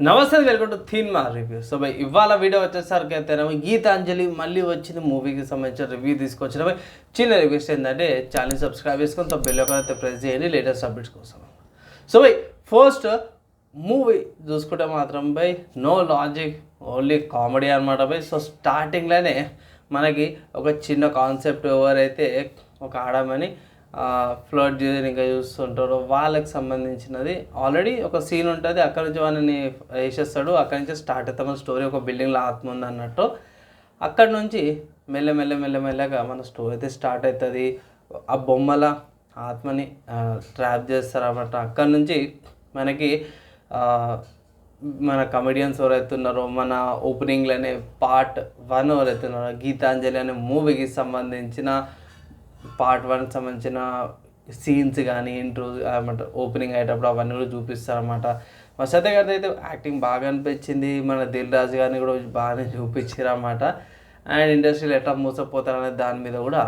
నమస్తే welcome to థీన్ మా రివ్యూ సో బై ఇవాళ వీడియో వచ్చేసరికి అయితేనేమో గీతాంజలి మళ్ళీ వచ్చింది మూవీకి సంబంధించిన రివ్యూ తీసుకొచ్చిన బై చిన్న రివ్యూస్ ఏంటంటే ఛానల్ సబ్స్క్రైబ్ చేసుకొని తో బెల్ అయితే ప్రెస్ చేయండి లేటెస్ట్ అప్డేట్స్ కోసం. సో బై ఫస్ట్ మూవీ చూసుకుంటే మాత్రం bye no logic only comedy అనమాట బై సో స్టార్టింగ్లోనే మనకి ఒక చిన్న కాన్సెప్ట్ ఎవరైతే ఒక ఆడమని ఫ్లోట్ చేయని ఇంకా చూస్తుంటారో. వాళ్ళకి సంబంధించినది ఆల్రెడీ ఒక సీన్ ఉంటుంది. అక్కడి నుంచి వాళ్ళని వేసేస్తాడు. అక్కడి నుంచి స్టార్ట్ అవుతాం. మన స్టోరీ ఒక బిల్డింగ్లో ఆత్మ ఉంది అన్నట్టు. అక్కడి నుంచి మెల్ల మెల్ల మెల్ల మెల్లగా మన స్టోరీ అయితే స్టార్ట్ అవుతుంది. ఆ బొమ్మల ఆత్మని ట్రాప్ చేస్తారు అన్నమాట అక్కడి నుంచి మనకి మన కమెడియన్స్ ఎవరైతున్నారో మన ఓపెనింగ్లోనే పార్ట్ వన్ ఎవరైతున్నారో గీతాంజలి అనే మూవీకి సంబంధించిన పార్ట్ వన్ సంబంధించిన సీన్స్ కానీ ఇంట్రో ఏమంటారు ఓపెనింగ్ అయ్యేటప్పుడు అవన్నీ కూడా చూపిస్తారనమాట వసతి సత్య గారి అయితే యాక్టింగ్ బాగా అనిపించింది. మన దిల్ రాజు గారిని కూడా బాగానే చూపించారన్నమాట. అండ్ ఇండస్ట్రీలో ఎట్లా మోసపోతారనే దాని మీద కూడా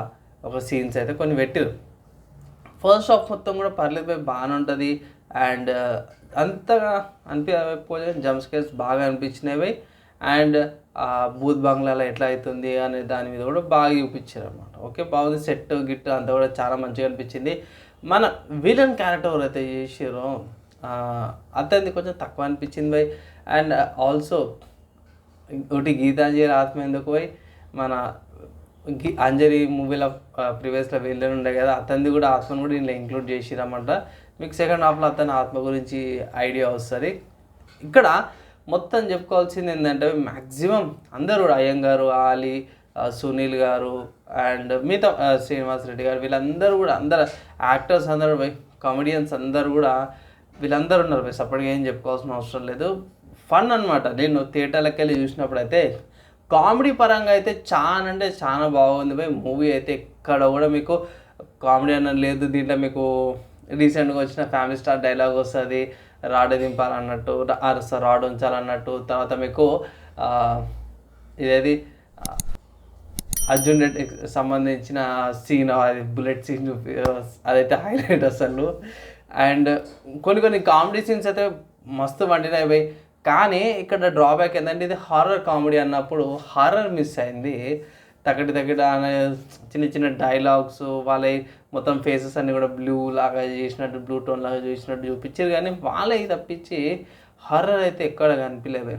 ఒక సీన్స్ అయితే కొన్ని పెట్టారు. ఫస్ట్ హాఫ్ మొత్తం కూడా పర్లేదు పోయి బాగానే ఉంటుంది. అండ్ అంతగా అనిపించకపోతే జంప్ స్కేర్స్ బాగా అనిపించినవి. అండ్ భూత్ బూత్ బంగ్లాలో ఎట్లా అవుతుంది అనే దాని మీద కూడా బాగా చూపించారు అనమాట ఓకే బాగుంది. సెట్ గిట్ అంతా కూడా చాలా మంచిగా అనిపించింది. మన విలన్ క్యారెక్టర్ ఎవరైతే చేసారో అతనిది కొంచెం తక్కువ అనిపించింది బై. అండ్ ఆల్సో ఒకటి గీతాంజలి ఆత్మ ఎందుకు పోయి మన గీ అంజలి మూవీలో ప్రీవియస్లో వెళ్ళని ఉండే కదా అతనిది కూడా ఆత్మను కూడా ఇందులో ఇంక్లూడ్ చేసిరన్నమాట మీకు సెకండ్ హాఫ్లో అతని ఆత్మ గురించి ఐడియా వస్తుంది. ఇక్కడ మొత్తం చెప్పుకోవాల్సింది ఏంటంటే మ్యాక్సిమం అందరూ కూడా అయ్యంగారు ఆలి సునీల్ గారు అండ్ మిగతా శ్రీనివాస్ రెడ్డి గారు వీళ్ళందరూ కూడా అందరు యాక్టర్స్ అందరూ పోయి కామెడియన్స్ అందరూ కూడా వీళ్ళందరూ ఉన్నారు. పోయి సపరేట్గా ఏం చెప్పుకోవాల్సిన అవసరం లేదు. ఫన్ అనమాట నేను థియేటర్లకు వెళ్ళి చూసినప్పుడు అయితే కామెడీ పరంగా అయితే చాలా అంటే చాలా బాగుంది. పోయి మూవీ అయితే ఎక్కడ కూడా మీకు కామెడీ అన్న లేదు. దీంట్లో మీకు రీసెంట్గా వచ్చిన ఫ్యామిలీ స్టార్ డైలాగ్ వస్తుంది రాడ్ దింపాలన్నట్టు రాడ్ ఉంచాలన్నట్టు తర్వాత మీకు ఇదేది అర్జున్ రెడ్డికి సంబంధించిన సీన్ అది బుల్లెట్ సీన్ చూపి అదైతే హైలైట్ అసలు. అండ్ కొన్ని కొన్ని కామెడీ సీన్స్ అయితే మస్తు వండినాయి పోయి కానీ ఇక్కడ డ్రాబ్యాక్ ఏంటంటే ఇది హారర్ కామెడీ అన్నప్పుడు హారర్ మిస్ అయింది. తగ్గటి తగ్గట అనే చిన్న చిన్న డైలాగ్స్ వాళ్ళ మొత్తం ఫేసెస్ అన్ని కూడా బ్లూ లాగా చేసినట్టు బ్లూ టోన్ లాగా చేసినట్టు చూపించారు. కానీ వాళ్ళే తప్పించి హర్రర్ అయితే ఎక్కడ కనిపించలేదు.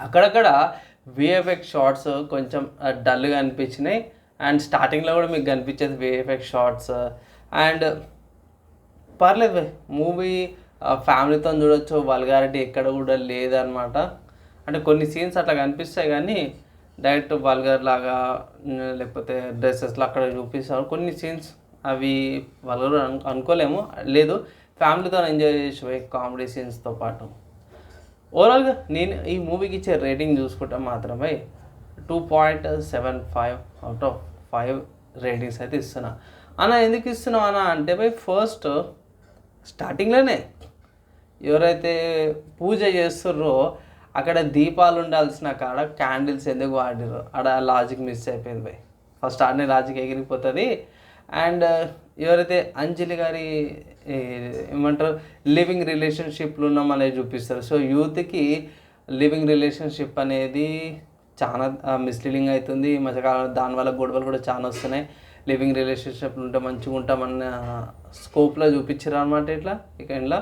అక్కడక్కడ విఎఫ్ఎక్స్ షార్ట్స్ కొంచెం డల్గా అనిపించినాయి. అండ్ స్టార్టింగ్లో కూడా మీకు కనిపించేది విఎఫ్ఎక్స్ షార్ట్స్ అండ్ పర్లేదు మూవీ ఫ్యామిలీతో చూడొచ్చు వల్గారిటీ ఎక్కడ కూడా లేదనమాట అంటే కొన్ని సీన్స్ అట్లా కనిపిస్తాయి కానీ డైరెక్ట్ వల్గర్ లాగా లేకపోతే డ్రెస్సెస్లో అక్కడ చూపిస్తారు. కొన్ని సీన్స్ అవి వాళ్ళు అనుకోలేము. లేదు ఫ్యామిలీతో ఎంజాయ్ చేసి కామెడీ సీన్స్తో పాటు. ఓవరాల్గా నేను ఈ మూవీకి ఇచ్చే రేటింగ్ చూసుకుంటే మాత్రమే two point seven five out of five ratings అయితే ఇస్తున్నా. అన్న ఎందుకు ఇస్తున్నావు అన్న అంటే బై ఫస్ట్ స్టార్టింగ్లోనే ఎవరైతే పూజ చేస్తుర్రో అక్కడ దీపాలు ఉండాల్సిన కాడ క్యాండిల్స్ ఎందుకు వాడిర్రు? ఆడ లాజిక్ మిస్ అయిపోయింది బై ఫస్ట్ ఆడనే లాజిక్ ఎగిరిపోతుంది. అండ్ uh, ఎవరైతే అంజలి గారి ఏమంటారు లివింగ్ రిలేషన్షిప్లు ఉన్నాం అనేది చూపిస్తారు. సో యూత్కి లివింగ్ రిలేషన్షిప్ అనేది చాలా మిస్లీడింగ్ అవుతుంది ఈ మధ్యకాలంలో దానివల్ల గొడవలు కూడా చాలా వస్తున్నాయి. లివింగ్ రిలేషన్షిప్లు ఉంటే మంచిగా ఉంటామన్న స్కోప్లో చూపించారు అనమాట ఇట్లా ఇక ఇంట్లో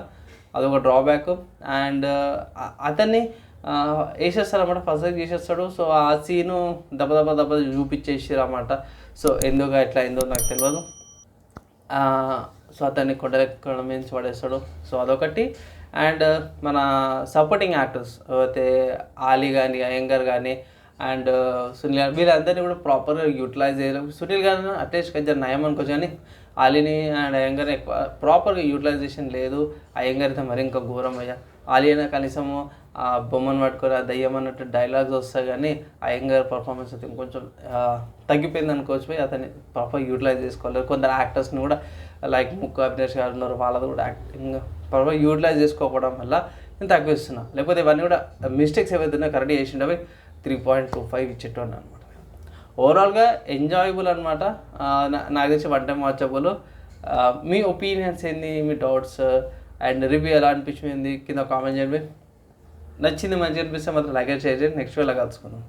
అదొక డ్రాబ్యాక్ అండ్ అతన్ని ఆ, వేసేస్తారు అనమాట ఫస్ట్ చేసేస్తాడు. సో ఆ సీను దెబ్బ దెబ్బ దెబ్బ చూపించేసారు అనమాట సో ఎందుకు ఎట్లా అయిందో నాకు తెలియదు సో అతన్ని కొండ నుంచి పడేస్తాడు. సో అదొకటి. అండ్ మన సపోర్టింగ్ యాక్టర్స్ అయితే ఆలీ కానీ అయ్యంగర్ కానీ అండ్ uh, సునీల్ గారు వీళ్ళందరినీ కూడా ప్రాపర్గా యూటిలైజ్ చేయడం సునీల్ గారు అట్లీస్ట్ కొంచెం నయం అనుకోవచ్చు కానీ అలీని అండ్ అయ్యంగార్ ఎక్కువ ప్రాపర్గా యూటిలైజేషన్ లేదు. అయ్యంగార్ అయితే మరి ఇంకా ఘోరం అయ్యా. ఆలీ అయినా కనీసము ఆ బొమ్మను పట్టుకొని ఆ దయ్యం అన్నట్టు డైలాగ్స్ వస్తాయి కానీ అయ్యంగార్ పర్ఫార్మెన్స్ అయితే ఇంకొంచెం తగ్గిపోయింది అనుకోవచ్చు. పోయి అతన్ని ప్రాపర్ యూటిలైజ్ చేసుకోవాలి. కొందరు యాక్టర్స్ని కూడా లైక్ ముక్కు అభినేష్ గారు ఉన్నారు వాళ్ళది కూడా యాక్టింగ్ ప్రాపర్ యూటిలైజ్ చేసుకోకపోవడం వల్ల నేను తగ్గిస్తున్నా. లేకపోతే ఇవన్నీ కూడా మిస్టేక్స్ ఏవైతే ఉన్నాయో కరెక్ట్ చేసిండే త్రీ పాయింట్ టూ ఫైవ్ ఇచ్చేటోడిని అనమాట ఓవరాల్గా ఎంజాయబుల్ అనమాట నాకు తెలిసి వన్ టైం వాచబుల్ మీ ఒపీనియన్స్ ఏంది? మీ డౌట్స్ అండ్ రివ్యూ ఎలా అనిపించింది? కింద కామెంట్ చేయండి. నచ్చింది మంచిగా అనిపిస్తే మాత్రం లైక్ షేర్ చేయండి. నెక్స్ట్ వేళ కలుసుకుందాం.